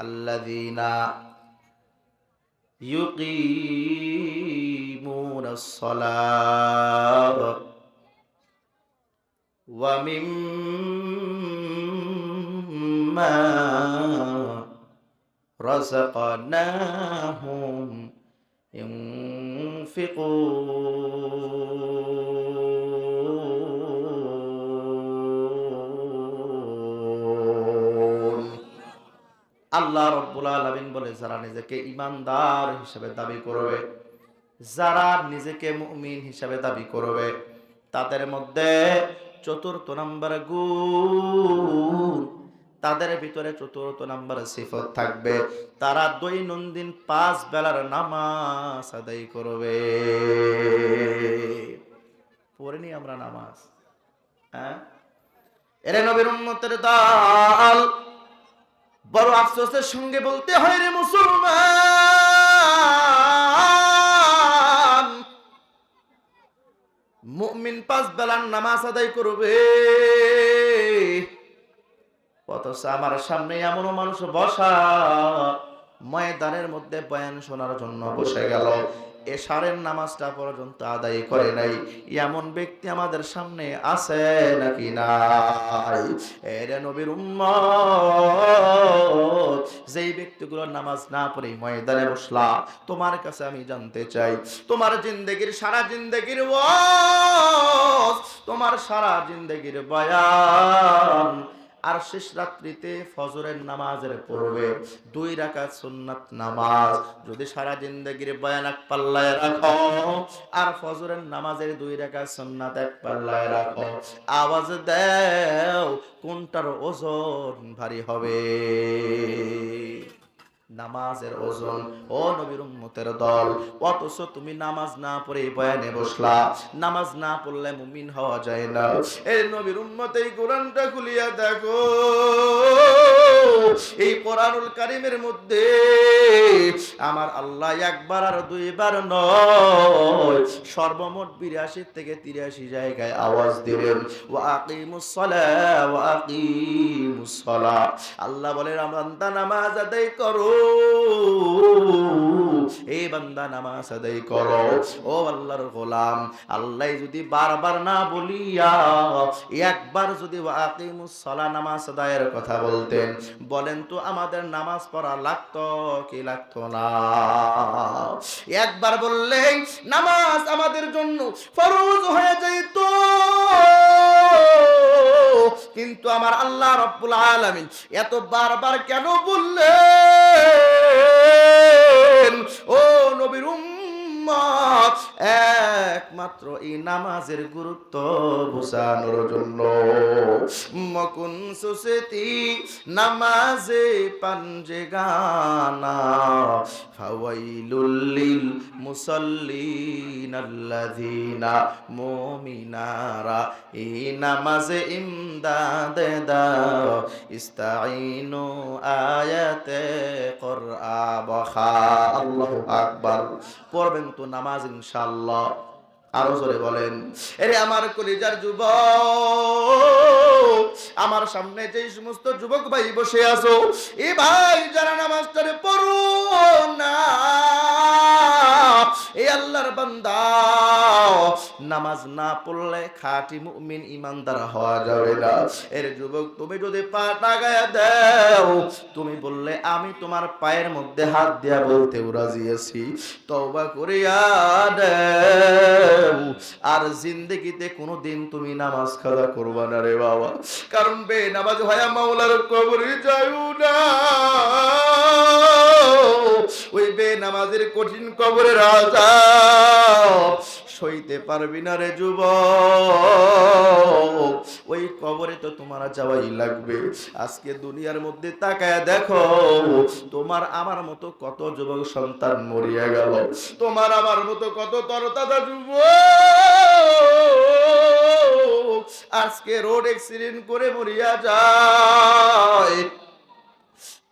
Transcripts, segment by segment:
الذين يقيمون الصلاة ومما رزقناهم ينفقون. আল্লাহ রব্বুল আলমিন বলে, যারা নিজেকে ইমানদার হিসেবে দাবি করবে, যারা নিজেকে মুমিন হিসাবে দাবি করবে, তাদের মধ্যে চতুর্থ নাম্বার গুণ, তাদের ভিতরে চতুর্থ নাম্বার সিফত থাকবে। তারা দৈনন্দিন পাঁচ বেলার নামাজ আদায় করবে। পড়িনি আমরা নামাজ? হ্যাঁ? এরে নবীর উম্মতের দল বড় আফসোসের সঙ্গে বলতে হয় রে মুসলমান, মুমিন পাঁচ বেলার নামাজ আদায় করবে। অথচ আমার সামনে এমনও মানুষ বসা, ময়দানের মধ্যে বয়ান শোনার জন্য বসে গেল। এশারের নামাজটা পর্যন্ত আদায় করে নাই। এমন ব্যক্তি আমাদের সামনে আছে নাকি নাই? এর নবীর উম্মত, যেই ব্যক্তিগুলো নামাজ না পড়ে ময়দানে বসলা, তোমার কাছে আমি জানতে চাই, তোমার জিন্দগির সারা জিন্দগির ওয়াজ, তোমার সারা জিন্দগির বয়ান আর শেষ রাত্রিতে ফজরের নামাজের পড়বে দুই রাকাত সুন্নাত নামাজ। যদি সারা জিন্দগির বয়ান এক পাল্লায় রাখো, আর ফজরের নামাজের দুই রাকাত সুন্নাত এক পাল্লায় রাখো, আওয়াজ দেও কোনটার ওজন ভারী হবে। নামাজের ওজন। ও নবীর উম্মতের দল, অথচ তুমি নামাজ না পড়ে বয়ানে বসলা। নামাজ না পড়লে মুমিন হওয়া যায় না। এই নবীর উম্মত কোরআনটা খুলিয়া দেখো। এই কোরআনুল কারিমের মধ্যে আমার আল্লাহ একবার আর দুইবার নয়, সর্বমোট বিরাশি থেকে তিরাশি জায়গায় আওয়াজ দিলেন আল্লাহ বলে বান্দা নামাজ আদায় করো। এই বান্দা নামাজ আদায় করো। ও আল্লাহর গোলাম, আল্লাহ যদি বারবার না বলিয়া একবার যদি সালাহ নামাজ আদায়ের কথা বলতেন বলেন তো আমাদের নামাজ পড়া লাগতো, কি লাগতো না? একবার বললেই নামাজ আমাদের জন্য ফরজ হয়ে যেত। কিন্তু আমার আল্লাহ রব্বুল আলামিন এত বারবার কেন বললেন, ও নবীর উম্মত। একমাত্র এই নামাজের গুরুত্ব বোঝানোর জন্য। মকুন সুসেতি নামাজে পাঞ্জে গানা। ফাওয়াইলুল মুসাল্লিন আল্লাযিনা মুমিনারা। এই নামাজে ইমদাদ দাও। ইস্তাইনু আয়াতে কুরআ বখা আল্লাহু আকবার। পড়বেন নামাজ ইনশাল্লাহ আরও জোরে বলেন, এরে আমার কলিজার যুব আমার সামনে যে সমস্ত যুবক ভাই বসে আছো, এ ভাই যারা নামাজটারে পড়ো না। এ আল্লাহর বান্দা, নামাজ না পড়লে খাঁটি মুমিন ইমানদার হওয়া যাবে না। এর যুবক, তুমি যদি পা টাগায় দাও, তুমি বললে, আমি তোমার পায়ের মধ্যে হাত দিয়া বলতেও রাজি আছি। তওবা করিয়া দেও। আর জিন্দগিতে কোনোদিন তুমি নামাজ খাজা করবা না রে বাবা। কারণ বে নামাজ হয় মাওলার কবরে যাইও না। ওই নামাজের কঠিন কবরের আজাব। সইতে পারবি না রে যুব ওই কবরে তো তোমার যাওয়াই লাগবে। আজকে দুনিয়ার মধ্যে তাকায় দেখো, তোমার আমার মতো কত যুবক সন্তান মরিয়া গেল। তোমার আমার মতো কত তরতাজা যুব আজকে রোড অ্যাক্সিডেন্ট করে মরিয়া যায়।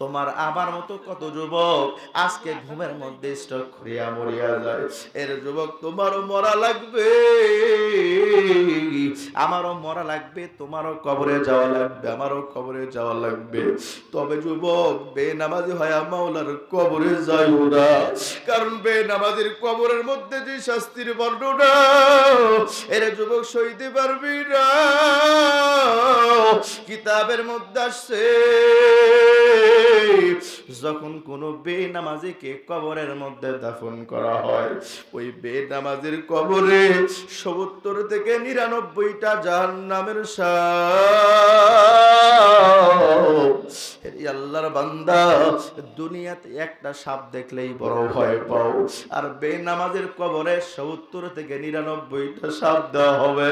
তোমার আমার মতো কত যুবক আজকে ঘুমের মধ্যে স্টক করিয়া মরিয়া যায়। এর যুবক, তোমারও মরা লাগবে। আমারও মরা লাগবে, তোমারও কবরে যাওয়া লাগবে, আমারও কবরে যাওয়া লাগবে। তবে যুবক বে নামাজি হয় মাওলার কবরে যায় ওরা কারণ বে নামাজির কবরের মধ্যে যে শাস্তির বর্ণনা, এর যুবক সইতে পারবি না। কিতাবের মধ্যে আসছে। যখন কোন বেনামাজিকে কবরের মধ্যে দাফন করা হয়, ওই বেনামাজির কবরে সত্তর থেকে নিরানব্বইটা জাহান নামের আল্লাহর বান্দা, দুনিয়াতে একটা সাপ দেখলেই বড় ভয় পাও। আর বেনামাজের কবরে সত্তর থেকে নিরানব্বইটা সাপ দেওয়া হবে।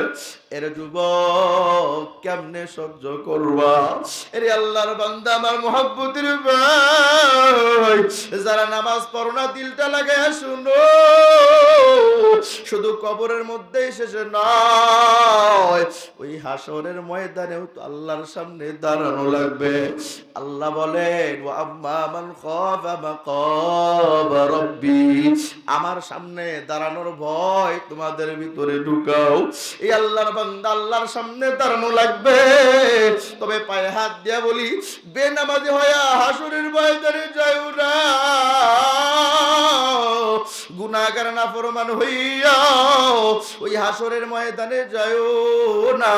এর যুবক কেমনে সহ্য করবা? এর আল্লাহর বান্দা, আমার মোহাব্বতের ভাই। যারা নামাজ পড়ো না, দিলটা শুনো। শুধু কবরের মধ্যেই নয়, ওই হাসরের ময়দানেও তো আল্লাহর সামনে দাঁড়ানো লাগবে। আল্লাহ বলেন, "ওয়া আম্মা রাব্বি। আমার সামনে দাঁড়ানোর ভয় তোমাদের ভিতরে ঢুকাও। এই আল্লাহর বান্দা আল্লাহর সামনে দাঁড়ানো লাগবে। তবে পায়ে হাত দিয়া বলি, বেনামাজি হয়া হাসুরের ময়দানে যায় না গুনাহগার না ফরমান হইয়া ওই হাসরের ময়দানে যায় না।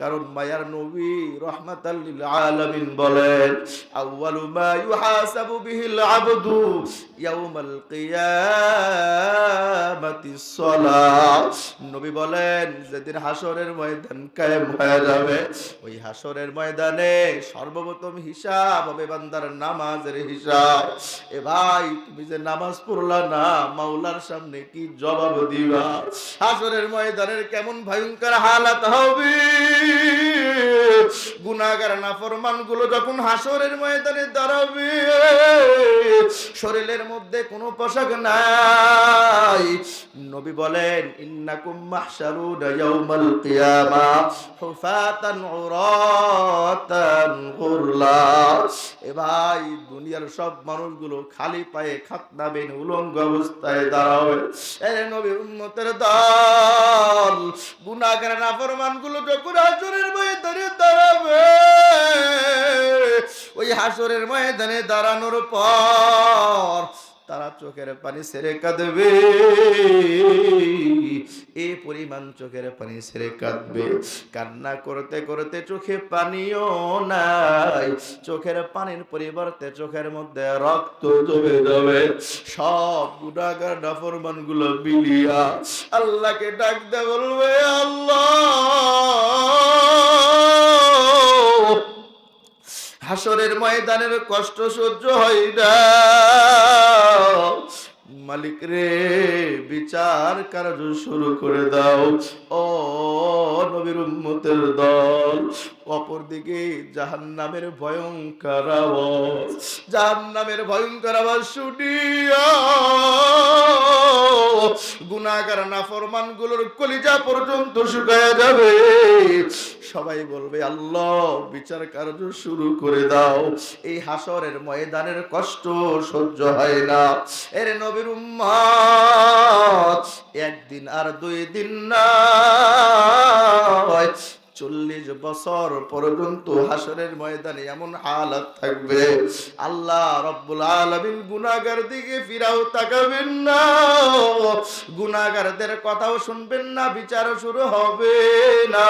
কারণ মায়ার নবী বলেন বিহিল আবদু ইয়াউমাল কিয়ামাতিস সালাহ নবী বলেন, যেদিন হাসরের ময়দান কায়েম হয়ে যাবে, ওই হাসরের ময়দানে সর্বপ্রথম হিসাব হবে বান্দার নামাজের হিসাব। এ ভাই, তুমি যে নামাজ পড়লা না, মাওলার সামনে কি জবাব দিবা? হাসরের ময়দানের কেমন ভয়ঙ্কর হালাত হবে? গুনাগার নাফরমানগুলো যখন হাসরের ময়দানে দাঁড়াবে, শরীরের মধ্যে কোনো পোশাক নাই। নবী বলেন, ইন্নাকুম মাহশারুনা ইয়াউমাল কিয়ামা, হুফাতান উরাতান গুরলা এ ভাই, দুনিয়ার সব মানুষগুলো খালি পায়ে খাতনাবেন উলঙ্গ অবস্থায় দাঁড়াবে এ নবী উম্মতের দল গুনাহগার নাফরমানগুলো যখন হাসরের ময়দানে দাঁড়াবে, ওই হাসরের ময়দানে দাঁড়ানোর পর তারা চোখের পানি সেরে কাঁদবে। এ পরিমাণ চোখের পানি সেরে কাঁদবে। কান্না করতে করতে চোখে পানিও নাই। চোখের পানির পরিবর্তে চোখের মধ্যে রক্ত জমে যাবে। সব গুণাগার নাফরমানগুলো বিলিয়া আল্লাহকে ডাক দে বলবে, আল্লাহ! হাসরের ময়দানের কষ্ট সহ্য হয় না। মালিক রে, বিচার কার্য শুরু করে দাও। ও নবীর উম্মতের দল অপর দিকে জাহান্নামের ভয়ঙ্কর আওয়াজ, জাহান্নামের ভয়ঙ্কর শুনিয়া গুনাহগার নাফরমানগুলোর কলিজা পর্যন্ত শুকায় যাবে। সবাই বলবে, আল্লাহ, বিচার কার্য শুরু করে দাও। এই হাসরের ময়দানের কষ্ট সহ্য হয় না। এর নবীর একদিন আর দুই দিন না চল্লিশ বছর পর্যন্ত হাসরের ময়দানে এমন হালাত থাকবে। আল্লাহ রব্বুল আলমিন গুনাগার দিকে ফিরাও তাকাবেন না। গুনাগারদের কথাও শুনবেন না বিচার শুরু হবে না।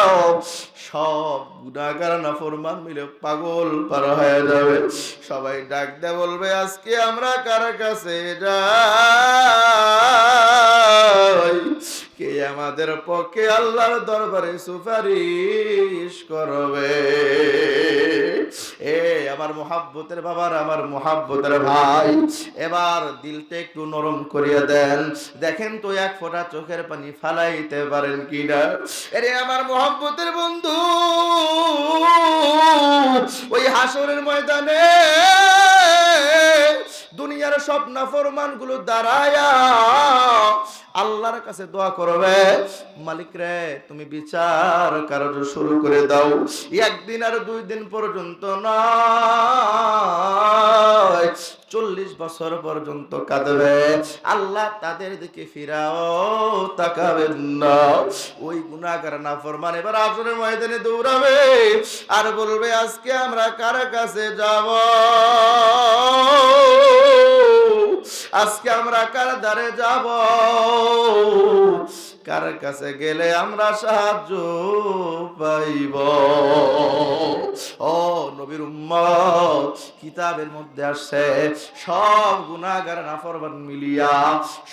সব গুনাগার নাফরমান মিলে পাগল পার হয়ে যাবে। সবাই ডাক দে বলবে, আজকে আমরা কার কাছে যাই? কে আমাদের পক্ষে আল্লাহর দরবারে সুপারিশ করবে? এ আমার মোহাব্বতের বাবার, আমার মোহাব্বতের ভাই, এবার দিলটা একটু নরম করিয়ে দেন। দেখেন তো এক ফোঁটা চোখের পানি ফালাইতে পারেন কিনা? এরে আমার মোহাব্বতের বন্ধু, ওই হাসরের ময়দানে দুনিয়ার সব নাফরমানগুলো দাঁড়ায়া আল্লাহর কাছে দোয়া করবে, মালিক রে, তুমি বিচার কার্য শুরু করে দাও। একদিন আর দুই দিন পর্যন্ত নয়, চল্লিশ বছর পর্যন্ত কাঁদবে। আল্লাহ তাদের দিকে ফিরাও তাকাবেন না। ওই গুণাগার না ফরমান এবার আসরের ময়দানে দৌড়াবে আর বলবে, আজকে আমরা কার কাছে যাব? আজকে আমরা কার দ্বারে যাব? কার কাছে গেলে আমরা সাহায্য পাইব? ও নবীর উম্মত, কিতাবের মধ্যে আসছে, সব গুনাহগার নাফরমান মিলিয়া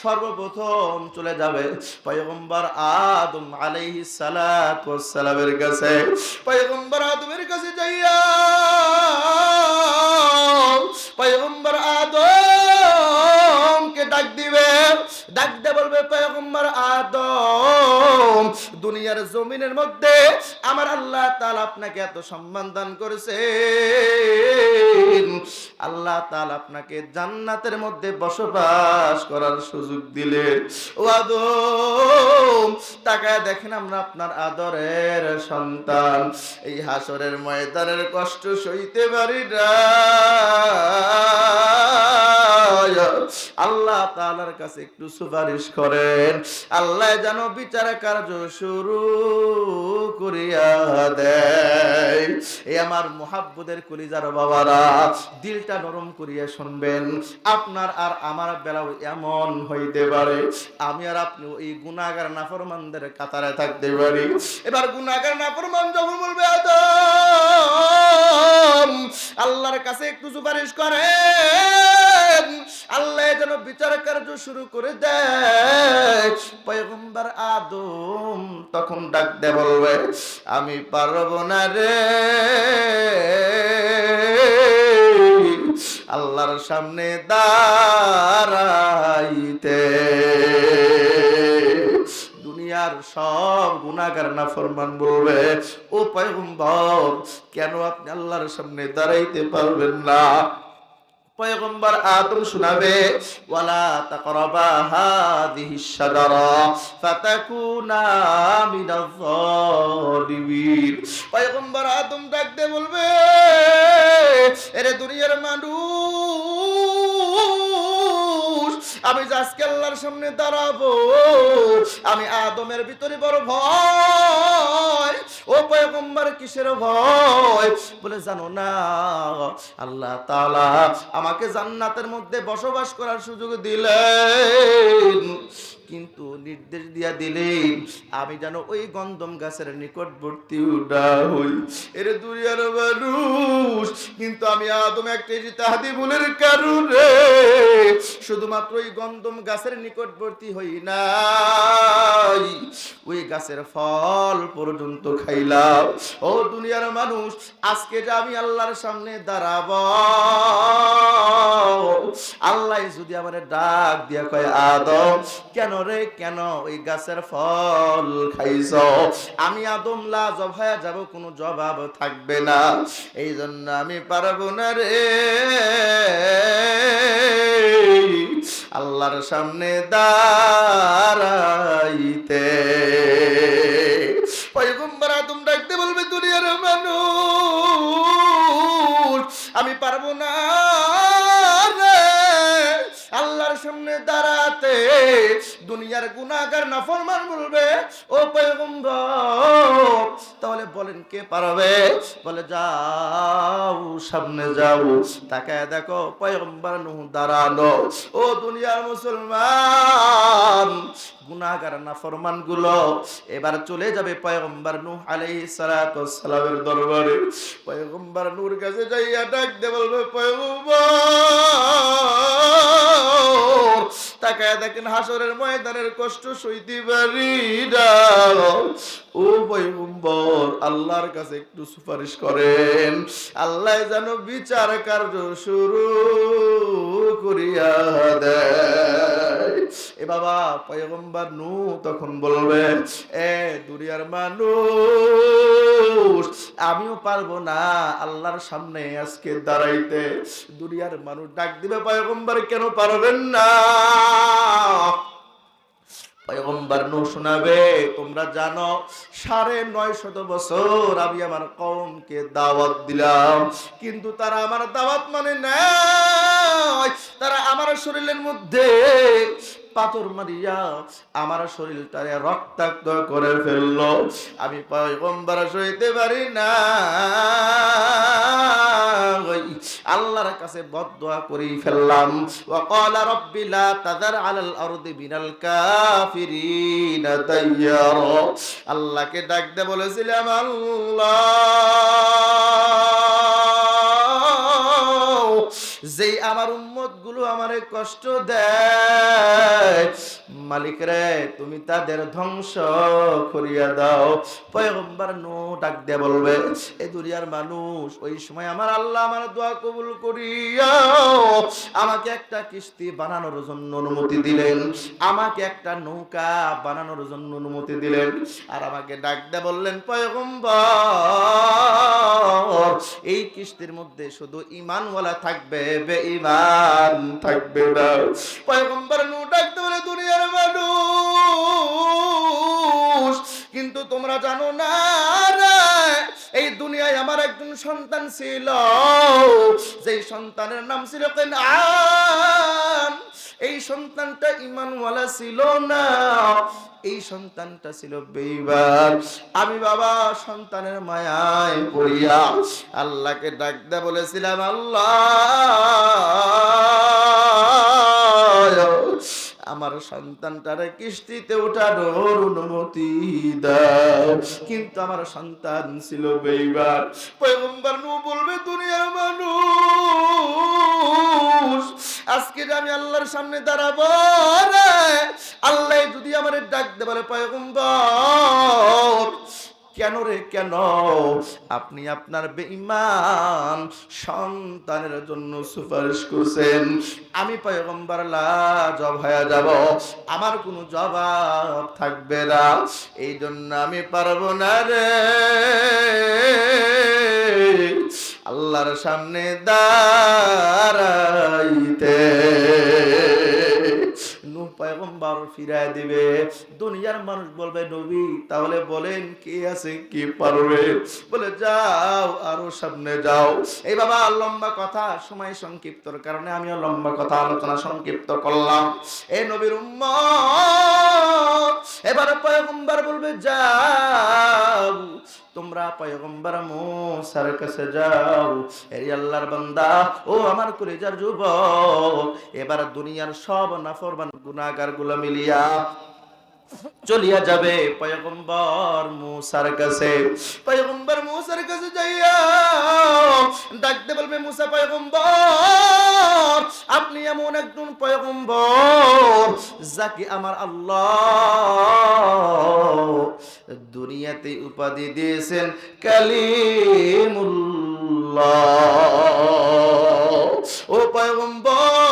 সর্বপ্রথম চলে যাবে পয়গম্বর আদম ওয়াস সালামের কাছে। পয়গম্বর আদমের কাছে যাইয়া, পয়গম্বর আদমকে ডাক দিবে, ডাক দে বলবে, পয়গম্বর আদম, দুনিয়ার জমিনের মধ্যে আমার আল্লাহ তাআলা আপনাকে এত সম্মান দান করেছে আল্লাহ তাআলা আপনাকে জান্নাতের মধ্যে বসবাস করার সুযোগ দিলেন। ও আদম, তাকায় দেখেন আমরা আপনার আদরের সন্তান। এই হাসরের ময়দানের কষ্ট সইতে পারি না। আল্লাহ তাআলার কাছে একটু সুপারিশ করেন। আল্লাহ যেন বিচার কার্য শুরু করিয়া দেয়। এই আমার কলিজার বাবারা, দিলটা নরম করিয়া শুনবেন। আপনার আর আমার বেলাও এমন হইতে পারে। আমি আর আপনি এই গুনাগার নাফরমানদের কাতারে থাকতে পারি। এবার গুনাগার নাফরমান যখন বলবে আল্লাহর কাছে একটু সুপারিশ করেন। আল্লাহ যেন বিচার শুরু করে দেয়। পয়গম্বর আদম তখন বলবে, আমি পারব না রে। আল্লাহর সামনে দাঁড়াইতে। দুনিয়ার সব গুনাহগার না ফরমান বলবে, ও পয়গম্বর, কেন আপনি আল্লাহর সামনে দাঁড়াইতে পারবেন না? পয়গম্বর আদম শোনাবে, ওয়ালা তাকরাবা হাদিহি শাজারা, ফাতাকুনা মিনাজ জালিমিন পয়গম্বর আদম ডাকতে বলবে, এরে দুনিয়ার মানুষ আমি আজকে আল্লাহর সামনে দাঁড়াবো, আমি আদমের ভিতরে বড় ভয়, ও পয়গম্বর কিসের ভয়? বলে, জানো না, আল্লাহ তাআলা আমাকে জান্নাতের মধ্যে বসবাস করার সুযোগ দিলেন। কিন্তু নির্দেশ দিয়া দিলেন আমি যেন ওই গন্ধম গাছের নিকটবর্তী উডা হই। এর দুনিয়ার মানুষ, কিন্তু আমি আদম একটা তাহাদি ভুলের কারণে শুধুমাত্র ওই গন্ধম গাছের নিকটবর্তী হই নাই। ওই গাছের ফল পর্যন্ত খাইলাম। ও দুনিয়ার মানুষ, আজকে যে আমি আল্লাহর সামনে দাঁড়াব, আল্লাহ যদি আমার ডাক দিয়া কয়, আদম, কেন রে কেন ওই গাছের ফল খাইছ? আমি আদম লাজব হয়ে যাব, কোনো জবাব থাকবে না। এই জন্য আমি পারব না রে। আল্লাহর সামনে দাঁড়াইতে। পয়গম্বর আদম ডাকতে বলবে, দুনিয়ার মানুষ, আমি পারব না। আল্লাহর সামনে দাঁড়াতে দুনিয়ার গুনাহগার নাফরমান বলবে, ও তাহলে বলেন কে পারবে? বলে, যাও, সামনে যাও, তাকায় দেখো পয়গম্বর নুহ দাঁড়ানো। ও দুনিয়ার মুসলমান, গুনাহগার নাফরমানগুলো এবার চলে যাবে পয়গম্বর নূহ আলাইহিস সালাতু দরবারে। পয়গম্বর নূর কাছে যাইয়া ডাক দে বলবে, পয়গম্বর তাকায় দেখেন হাসরের ময়দানের কষ্ট সইতে পারি ও পয়গম্বর, আল্লাহর কাছে একটু সুপারিশ করেন। আল্লাহ যেন বিচার কার্য শুরু করিয়া দেয়। এ বাবা, পয়গম্বর নু তখন বলবে, এ দুনিয়ার মানুষ, আমিও পারব না আল্লাহর সামনে আজকে দাঁড়াইতে। দুনিয়ার মানুষ ডাক দিবে, পয়গম্বর, কেন পারবেন না? পয়গম্বর নূহ শোনাবে, তোমরা জানো, সাড়ে নয় শত বছর আমি আমার কমকে দাওয়াত দিলাম, কিন্তু তারা আমার দাওয়াত মানে নাই, তারা আমার শরীরের মধ্যে পাথর মারিয়া আমার রক্তাক্ত করে ফেলল। আমি পয়গম্বর সইতে পারি না। আল্লাহর কাছে ফেললাম। ওয়াকালা রব্বি লা তাদার আলাল আরদি বিনাল কাফিরিনা তাইয়ারা। আল্লাহকে ডাকতে বলেছিলাম, আল্লাহ। যেই আমার উম্মতগুলো আমারে কষ্ট দেয় মালিক রে তুমি তাদের ধ্বংস করিয়া দাও। পয়গম্বর নো ডাক দিয়ে বলবে এই দুনিয়ার মানুষ, ওই সময় আমার আল্লাহ আমার দোয়া কবুল করিয়া আমাকে একটা কিস্তি বানানোর জন্য অনুমতি দিলেন। আমাকে একটা নৌকা বানানোর জন্য অনুমতি দিলেন। আর আমাকে ডাক দিয়ে বললেন, পয়গম্বর, এই কিস্তির মধ্যে শুধু ইমানওয়ালা থাকবে বে ইমান থাকবে না। পয়গম্বর নু বলে দুনিয়ার মানুষ। কিন্তু তোমরা জানো না এই দুনিয়ায় আমার একজন সন্তান ছিল। যেই সন্তানের নাম ছিল এই সন্তানটা ইমানওয়ালা ছিল না। এই সন্তানটা ছিল বেইবার আমি বাবা সন্তানের মায়ায় পড়িয়া আল্লাহকে ডাক দে বলেছিলাম, আল্লাহ আমার সন্তানটারে কিস্তিতে ওঠানোর অনুমতি দাও। কিন্তু আমার সন্তান ছিল বেইবার পয়গম্বর নু বলবে, দুনিয়ার মানুষ, আজকে আমি আল্লাহর সামনে দাঁড়াবো আল্লাহ যদি আমার ডাক দেবারে পয়গম্বর কেন রে কেন? আপনি আপনার বেঈমান সন্তানের জন্য সুপারিশ করছেন। আমি পয়গম্বর লাজব হয়ে যাব। আমার কোনো জবাব থাকবে না। এই জন্য আমি পারব না রে। আল্লাহর সামনে দাঁড়াইতে। পয়গম্বর ফিরায় দিবে। দুনিয়ার মানুষ বলবে, নবী, তাহলে বলেন কে আছে, কি পারবে? বলে, যাও আরও সামনে যাও। এই বাবা, লম্বা কথা, সময় সংক্ষিপ্তর কারণে আমিও লম্বা কথা আলোচনা সংক্ষিপ্ত করলাম। এ নবীর উম্মত, এবার পয়গম্বর বলবে যাও, তোমরা পয়গম্বর মুসার কাছে যাও। এই আল্লাহর বান্দা, ও আমার কলেজার যুবক, এবার দুনিয়ার সব নাফরমান গুনাহগারগুলো মিলিয়া চলিয়া যাবে পয়গম্বর মুসার কাছে। পয়গম্বর মুসার কাছে যাইয়া ডাকতে বলবে, মুসা পয়গম্বর, আপনি এমন একজন পয়গম্বর যাকে আমার আল্লাহ দুনিয়াতে উপাধি দিয়েছেন কালিমুল্লাহ। ও পয়গম্বর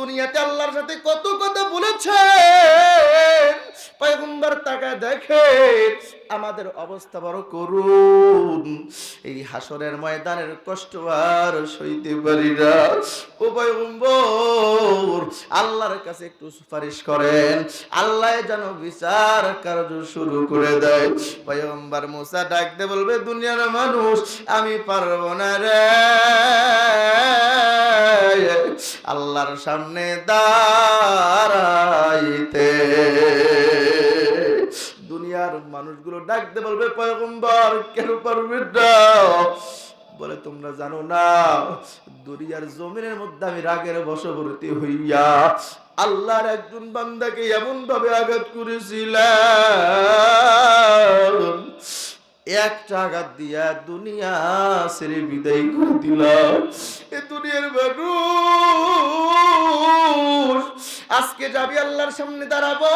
দুনিয়াতে আল্লাহর সাথে কত কথা বলেছেন? পয়গম্বর তাকে দেখে আমাদের অবস্থা বড় করুন এই হাসরের ময়দানের কষ্ট আর সইতে পারি না। পয়গম্বর আল্লাহর কাছে একটু সুপারিশ করেন। আল্লাহ যেন বিচার কার্য শুরু করে দেয়। পয়গম্বর মুসা ডাকতে বলবে, দুনিয়ার মানুষ, আমি পারব না রে। আল্লাহর সামনে দাঁড়াইতে। দুনিয়ার মানুষগুলো ডাকতে বলবে, পয়গম্বর কেন পারবে বলে, তোমরা জানো না, দুনিয়ার জমিনের মধ্যে আমি রাগের বশবর্তী হইয়া আল্লাহর একজন বান্দাকে এমন ভাবে আঘাত করেছিলাম। একটা আঘাত দিয়া দুনিয়া ছেড়ে বিদায় করে দিলাম। এ দুনিয়ার মানুষ, আজকে যাবি আল্লাহর সামনে দাঁড়াবো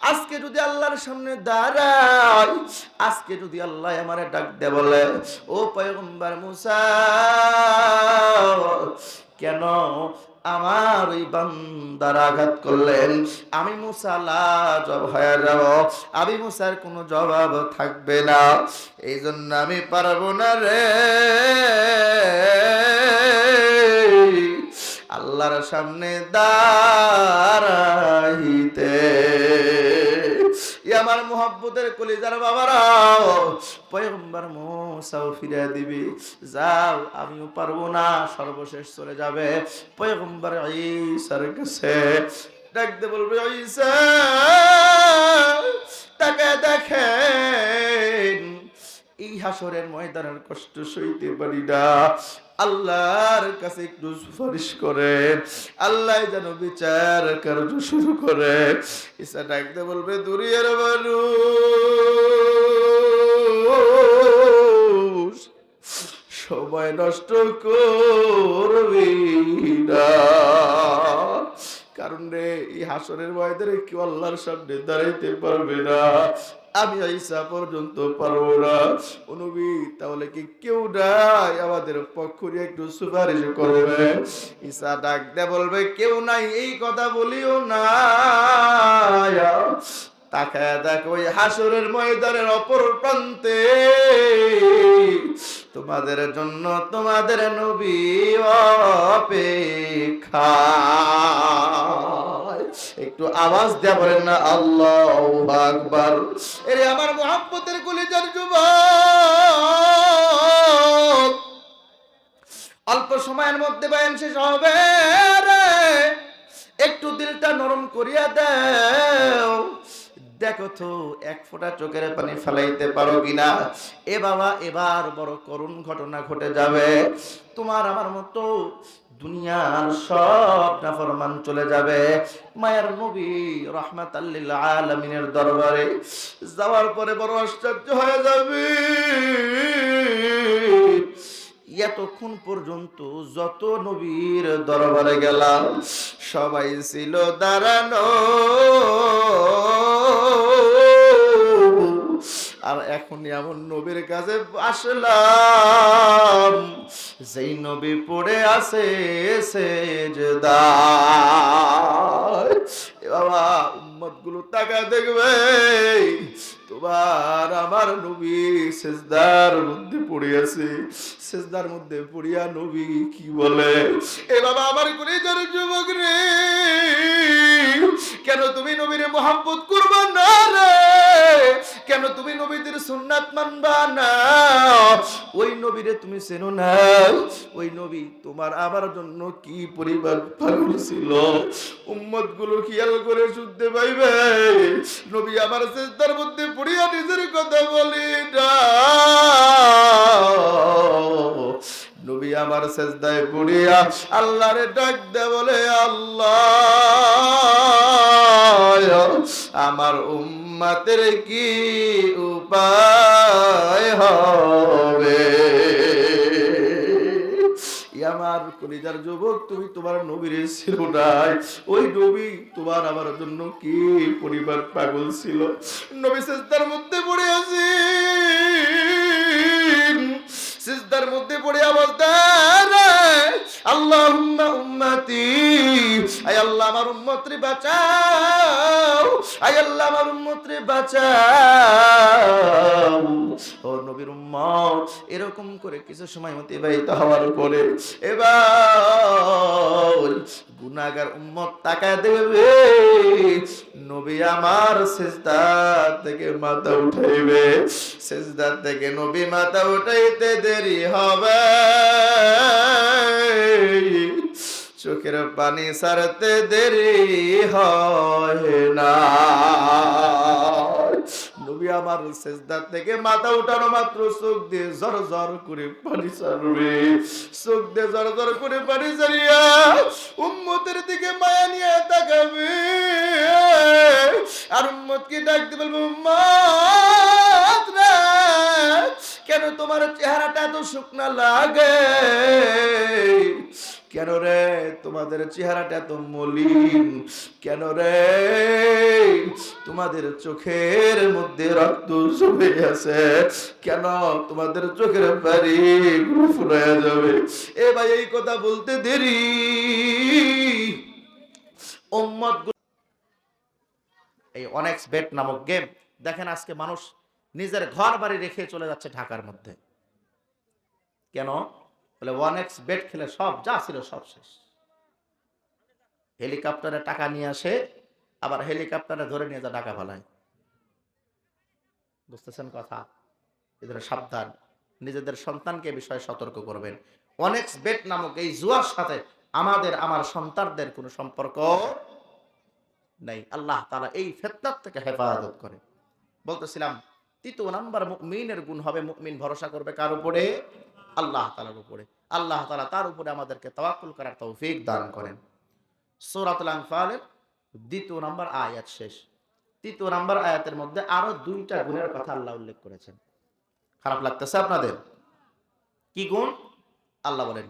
আজকে যদি আল্লাহর সামনে দাঁড়াই আজকে যদি আল্লাহ আমারে ডাক দে বলে, ও পয়গম্বর মুসা, কেন আমার ওই বান্দার আঘাত করলেন? আমি মুসা লাজব হয়ে যাব। আমি মুসার কোনো জবাব থাকবে না। এই জন্য আমি পারব না রে। আল্লাহর সামনে দাঁড়াইতে আমার মোহাব্বতের কলিজার বাবারাও পয়গম্বর মোসাও ফিরে দিবি। যাও, আমিও পারব না, সর্বশেষ চলে যাবে পয়গম্বর ঈসার কাছে। ডাকতে বলবে, ঈসা, তাকে দেখেন এই হাসরের ময়দানের কষ্ট সইতে পারি না। আল্লাহর কাছে একটু সুপারিশ করে আল্লাহ যেন বিচার কার্য শুরু করে। ঈসা ডাকতে বলবে দুরিয়ার মানুষ সময় নষ্ট করবি না। কারণ রে, এই হাসরের ময়দানে কেউ আল্লাহর সামনে দাঁড়াইতে পারবে না। আমি আইসা পর্যন্ত পারব না। অনুবি তাহলে কি কেউ নাই আমাদের পক্ষ নিয়ে একটু সুপারিশ করবে? ঈসা ডাক দে বলবে, কেউ নাই, এই কথা বলিও না। তাকায় দেখ, ওই হাসরের ময়দানের অপর প্রান্তে। তোমাদের জন্য তোমাদের নবী অপেক্ষা। একটু আওয়াজ দেয়া বলেন না, আল্লাহ আকবার। এরে আমার মোহাম্মতের কলিজার যুবক, অল্প সময়ের মধ্যে বয়ান শেষ হবে একটু দিলটা নরম করিয়া দাও। দেখো তো, এক ফোঁটা চোখের পানি ফেলাইতে পারো কিনা? এ বাবা, এবার বড় করুণ ঘটনা ঘটে যাবে। তোমার আমার মতো দুনিয়ার সব নাফরমান চলে যাবে। মায়ের নবী রহমাত আলমিনের দরবারে যাওয়ার পরে বড় আশ্চর্য হয়ে যাবে। এতক্ষণ পর্যন্ত যত নবীর দরবারে গেলাম, সবাই ছিল দাঁড়ানো। আর এখন এমন নবীর কাছে আসলাম, যেই নবী পড়ে আছে সেজদায়। এ বাবা উম্মতগুলো টাকা দেখবে, তোমার আমার নবী সেজদার মধ্যে পড়ে আছে সেজদার মধ্যে পড়িয়া নবী কি বলে? এ বাবা, আমার করে যুবক রে, কেন তুমি নবীরে মোহাম্মত সুন্নাত মানবা না। ওই নবীরে তুমি চেনো না। ওই নবী তোমার আমার জন্য কি পরিবার পাগল ছিল? উম্মতগুলো খেয়াল করে শুনতে পাইবে। নবী আমার চেষ্টার মধ্যে পড়িয়া নিজের কথা বলি না নবী আমার সেজদায় পড়িয়া আল্লাহরে ডাক দে বলে, আল্লাহ, আমার উম্মাতের কি উপায় হবে? আমার কলিজার যুবক, তুমি তোমার নবীর ছিল নাই ওই নবী তোমার আমার জন্য কি পরিবার পাগল ছিল? নবী সেজদার মধ্যে পড়ে আছি মধ্যে পড়িয়া আওয়াজ ও নবীর এরকম করে কিছু সময় অতিবাহিত হওয়ার পরে এবার গুনাগার উম্মত তাকায় দেবে নবী আমার সেজদা থেকে মাথা উঠাইবে। সেজদা থেকে নবী মাথা উঠাইতে দেরি হবে। চোখের পানি সারতে দেরি হয় না। নবী আমার সেজদা থেকে মাথা উঠানো মাত্র চোখ দিয়ে জর জর করে পানি সারবে চোখ দিয়ে জর জর করে পানি সারিয়া উম্মতের দিকে মায়া নিয়ে তাকাবে। আর উম্মতকে ডাকতে বলবে, উম্মত কেন তোমার চেহারাটা এত শুকনা লাগে? কেন রে তোমাদের চেহারাটা এত মলিন? কেন রে তোমাদের চোখের মধ্যে রক্ত জমে আছে? কেন তোমাদের চোখের বাড়ি ফুরাইয়া যাবে? এ ভাই, এই কথা বলতে দেরি। এই অনেক্স বেট নামক গেম দেখেন আজকে মানুষ নিজের ঘর বাড়ি রেখে চলে যাচ্ছে ঢাকার মধ্যে। কেন? বলে ওয়ান এক্স বেট খেলে সব, যা ছিল সব শেষ। হেলিকপ্টারে টাকা নিয়ে আসে, আবার হেলিকপ্টারে ধরে নিয়ে যা টাকা ফেলায় বুঝতেছেন কথা? এদের সাবধান। নিজেদের সন্তানকে বিষয়ে সতর্ক করবেন। অনেক্স বেট নামক এই জুয়ার সাথে আমাদের, আমার সন্তানদের কোনো সম্পর্ক নেই। আল্লাহ তারা এই ফেতনার থেকে হেফাজত করে। বলতেছিলাম, তৃতীয় নাম্বার মুমিনের গুণ হবে মুমিন ভরসা করবে কার উপরে? আল্লাহ তালার উপরে। আল্লাহ তালা তার উপরে আমাদেরকে তাওয়াক্কুল করার তৌফিক দান করেন। সৌরাতুল আনফালের দ্বিতীয় নম্বর আয়াত শেষ। তৃতীয় নম্বর আয়াতের মধ্যে আরও দুইটা গুণের কথা আল্লাহ উল্লেখ করেছেন। খারাপ লাগতেছে আপনাদের? কি গুণ? আল্লাহ বলেন